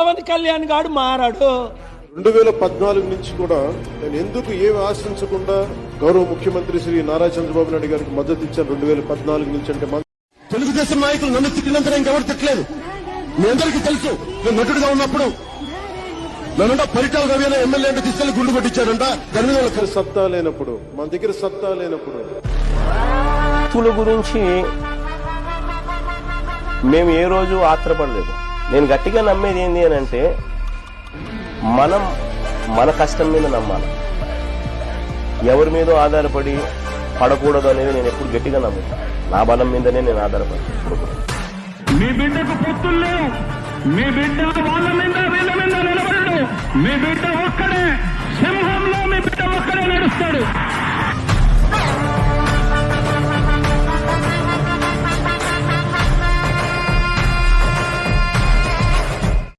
పవన్ కళ్యాణ్ గాడు మారాడు. రెండు వేల పద్నాలుగు నుంచి కూడా నేను ఎందుకు ఏమి ఆశించకుండా గౌరవ ముఖ్యమంత్రి శ్రీ నారా చంద్రబాబు నాయుడు గారికి మద్దతు ఇచ్చాను రెండు వేల పద్నాలుగు నుంచి అంటే తెలుగుదేశం నాయకులు నన్ను తిట్టినంతనే ఇంకెవరు తిట్టలేదు. మీ అందరికీ తెలుసు నేను నటుడుగా ఉన్నప్పుడు నన్ను పరిటాల రవి అనే ఎమ్మెల్యే అంటే తీసుకెళ్ళి గుండు కొట్టించాడంట దాని మీద సత్తా లేనప్పుడు మన దగ్గర సత్తా లేనప్పుడు. గురించి మేము ఏ రోజు ఆత్రపడలేదు. నేను గట్టిగా నమ్మేది ఏంటి అని అంటే మనం మన కష్టం మీద నమ్మాలి. ఎవరి మీదో ఆధారపడి పడకూడదు అనేది నేను ఎప్పుడు గట్టిగా నమ్ముతాను నా బలం మీదనే నేను ఆధారపడి మీ బిడ్డకు పొత్తులు మీ బిడ్డ వాళ్ళ మీద వీళ్ళ మీద నిలబడడు. మీ బిడ్డ ఒక్కడే.